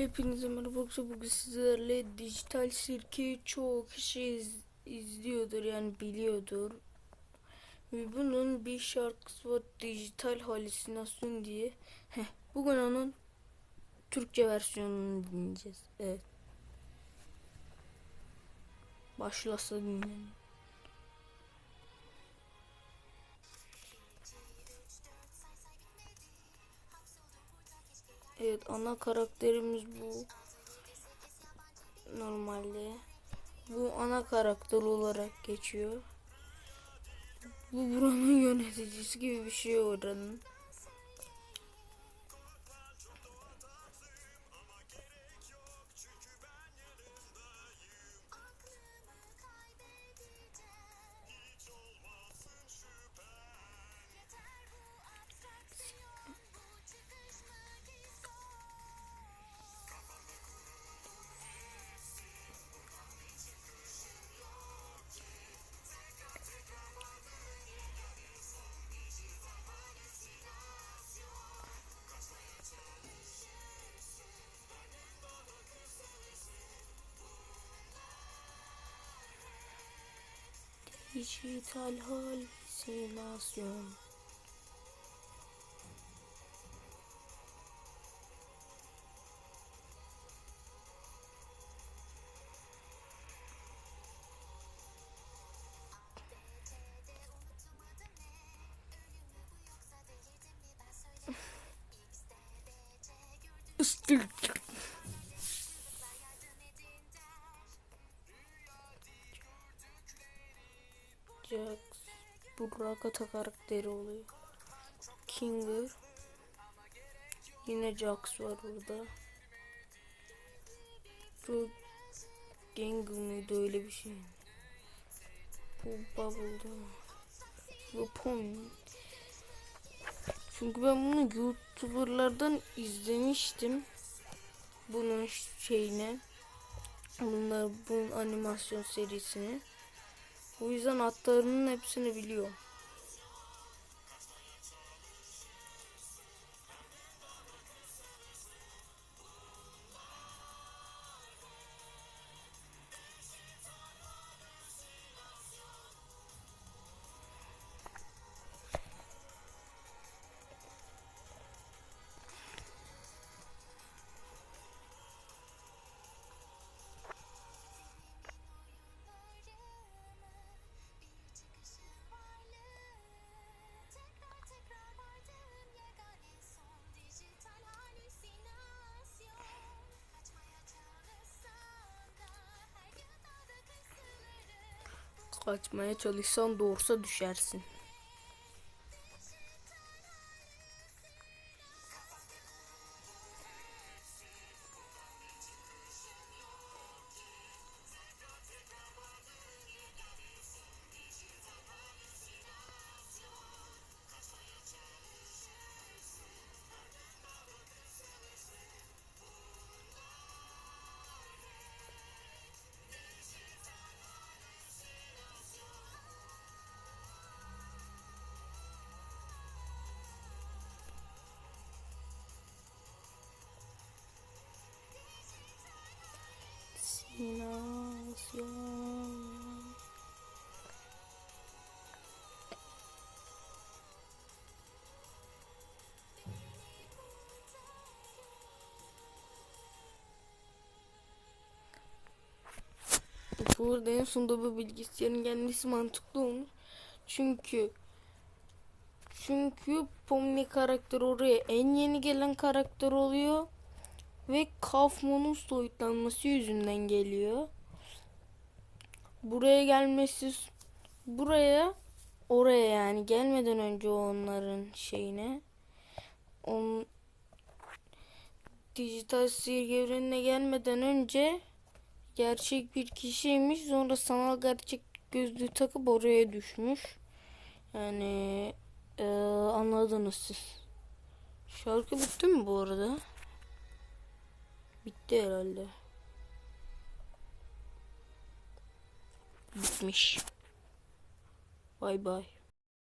Hepinize merhaba. Bugün sizlerle dijital sirkeyi çoğu kişi iz- izliyordur yani biliyordur. Ve bunun bir şarkısı var dijital halüsinasyon diye. Heh, bugün onun Türkçe versiyonunu dinleyeceğiz. Evet. Başlasa dinleyelim. Evet ana karakterimiz bu. Normalde. Bu ana karakter olarak geçiyor. Bu buranın yöneticisi gibi bir şey oranın. Dijital halüsinasyon. Üstük. Jax bu Rakata karakteri oluyor. Kinger Yine Jax var burada. Bu Gengar mıydı öyle bir şey. Bu Bubble'da. Bu Pony. Çünkü ben bunu YouTuber'lardan izlemiştim. Bunun şeyine. Bunlar bunun animasyon serisini. O yüzden atlarının hepsini biliyorum. Kaçmaya çalışsan doğursa düşersin. Burada en sonunda bu bilgisayarın gelmesi mantıklı olmuş. Çünkü çünkü Pomni karakter oraya en yeni gelen karakter oluyor. Ve Kafmon'un soyutlanması yüzünden geliyor. Buraya gelmesi buraya oraya yani gelmeden önce onların şeyine on dijital sihir evrenine gelmeden önce gerçek bir kişiymiş sonra sanal gerçek gözlüğü takıp oraya düşmüş. Yani ee, anladınız siz. Şarkı bitti mi bu arada? Bitti herhalde. Bitmiş. Bay bay.